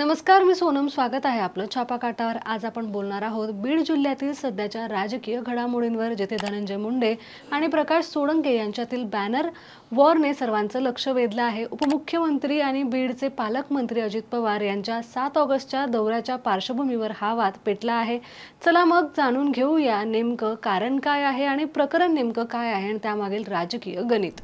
नमस्कार मी सोनम. स्वागत आहे आपलं छापाकाटावर आज आपण बोलणार आहोत बीड जिल्ह्यातील सध्याच्या राजकीय घडामोडींवर जेथे धनंजय मुंडे आणि प्रकाश सोळंके यांच्यातील बॅनर वॉरने सर्वांचं लक्ष वेधलं आहे. उपमुख्यमंत्री आणि बीडचे पालकमंत्री अजित पवार यांच्या सात ऑगस्टच्या दौऱ्याच्या पार्श्वभूमीवर हा वाद पेटला आहे. चला मग जाणून घेऊया नेमकं कारण काय आहे आणि प्रकरण नेमकं काय आहे आणि त्यामागील राजकीय गणित.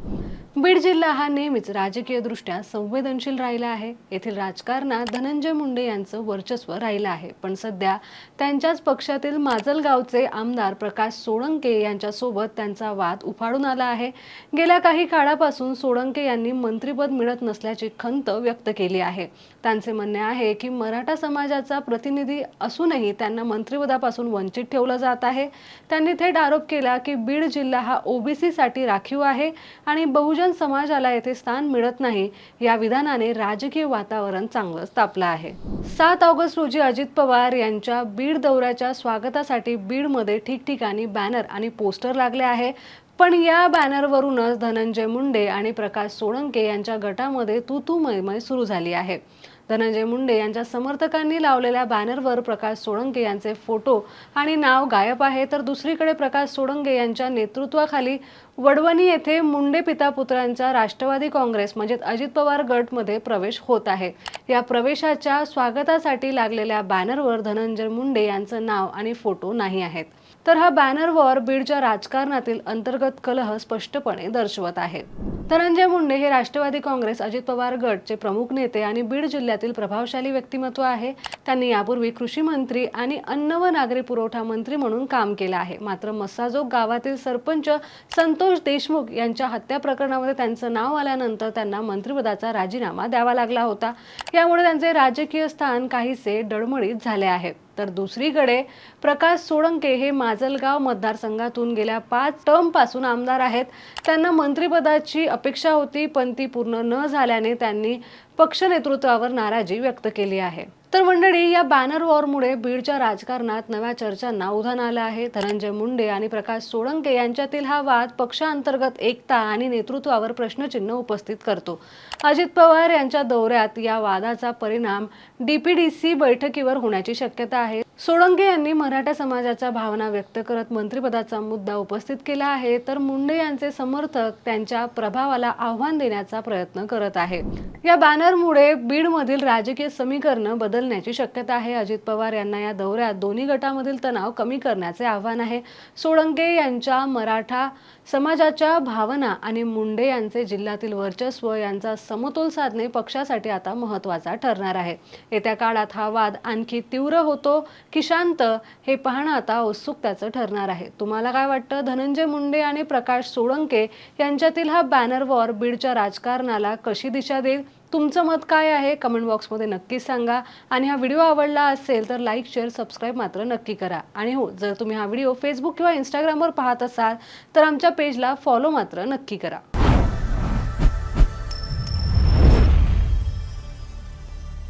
बीड जिल्हा हा नेहमीच राजकीयदृष्ट्या संवेदनशील राहिला आहे. येथील राजकारणात धनंजय मुंडे यांचं वर्चस्व राहिलं आहे. पण सध्या त्यांच्याच पक्षातील माजलगावचे आमदार प्रकाश सोळंके यांच्यासोबत त्यांचा वाद उफाडून आला आहे. गेल्या काही काळापासून सोळंके यांनी मंत्रीपद मिळत नसल्याची खंत व्यक्त केली आहे. त्यांचे म्हणणे आहे की मराठा समाजाचा प्रतिनिधी असूनही त्यांना मंत्रिपदापासून वंचित ठेवलं जात आहे. त्यांनी थेट आरोप केला की बीड जिल्हा हा ओबीसीसाठी राखीव आहे आणि बहुजन समाजाला येथे स्थान मिळत नाही या विधानाने राजकीय वातावरण चांगलंच तापलं आहे. सात ऑगस्ट रोजी अजित पवार यांच्या बीड दौऱ्याच्या स्वागतासाठी बीडमध्ये ठिकठिकाणी बॅनर आणि पोस्टर लागले आहे. पण या बॅनरवरूनच धनंजय मुंडे आणि प्रकाश सोळंके यांच्या गटामध्ये तू तू मैमय सुरू झाली आहे. धनंजय मुंडे यांच्या समर्थकांनी लावलेल्या बॅनरवर प्रकाश सोळंके यांचे फोटो आणि नाव गायब आहे तर दुसरीकडे प्रकाश सोळंके यांच्या नेतृत्वाखाली वडवणी येथे मुंडे पिता पुत्रांचा राष्ट्रवादी काँग्रेस म्हणजेच अजित पवार गटमध्ये प्रवेश होत आहे. या प्रवेशाच्या स्वागतासाठी लागलेल्या बॅनरवर धनंजय मुंडे यांचं नाव आणि फोटो नाही आहेत. तर हा बॅनरवर बीडच्या राजकारणातील अंतर्गत कलह स्पष्टपणे दर्शवत आहे. धनंजय मुंडे हे राष्ट्रवादी काँग्रेस अजित पवार गटचे प्रमुख नेते आणि बीड जिल्ह्यातील प्रभावशाली व्यक्तिमत्व आहे. त्यांनी यापूर्वी कृषी मंत्री आणि अन्न व नागरी पुरवठा मंत्री म्हणून काम केलं आहे. मात्र मस्साजोग गावातील सरपंच संतोष देशमुख यांच्या हत्या प्रकरणामध्ये त्यांचं नाव आल्यानंतर त्यांना मंत्रिपदाचा राजीनामा द्यावा लागला होता. यामुळे त्यांचे राजकीय स्थान काहीसे डळमळीत झाले आहे. तर दुसरीकडे प्रकाश सोळंके हे माजलगाव मतदारसंघातून गेल्या पाच टर्मपासून आमदार आहेत. त्यांना मंत्रिपदाची अपेक्षा होती पण ती पूर्ण न झाल्याने त्यांनी पक्ष नेतृत्वावर नाराजी व्यक्त केली आहे. तर मंडळी या बॅनर वॉरमुळे बीडच्या राजकारणात नव्या चर्चांना उधाण आलं आहे. धनंजय मुंडे आणि प्रकाश सोळंके यांच्यातील हा वाद पक्षांतर्गत एकता आणि नेतृत्वावर प्रश्नचिन्ह उपस्थित करतो. अजित पवार यांच्या दौऱ्यात या वादाचा परिणाम डीपीडीसी बैठकीवर होण्याची शक्यता आहे. सोळंके यांनी मराठा समाजाच्या भावना व्यक्त करत मंत्रिपदाचा मुद्दा उपस्थित केला आहे तर मुंडे यांचे समर्थक त्यांच्या प्रभावाला आव्हान देण्याचा प्रयत्न करत आहे या बॅनरमुळे बीडमधील राजकीय समीकरण बदलण्याची शक्यता आहे. अजित पवार यांना या दौऱ्यात दोन्ही गटामधील तणाव कमी करण्याचे आव्हान आहे. सोळंके यांच्या मराठा समाजाच्या भावना आणि मुंडे यांचे जिल्ह्यातील वर्चस्व यांचा समतोल साधणे पक्षासाठी आता महत्त्वाचा ठरणार आहे. येत्या काळात हा वाद आणखी तीव्र होतो की शांत हे पाहणं आता उत्सुकताचं ठरणार आहे. तुम्हाला काय वाटतं? धनंजय मुंडे आणि प्रकाश सोळंके यांच्यातील हा बॅनर वॉर बीडच्या राजकारणाला कशी दिशा देईल? तुमचं मत काय आहे? कमेंट बॉक्समध्ये नक्की सांगा. आणि हा व्हिडिओ आवडला असेल तर लाईक शेअर सबस्क्राईब मात्र नक्की करा. आणि हो जर तुम्ही हा व्हिडिओ फेसबुक किंवा इंस्टाग्रामवर पाहत असाल तर आमच्या पेजला फॉलो मात्र नक्की करा.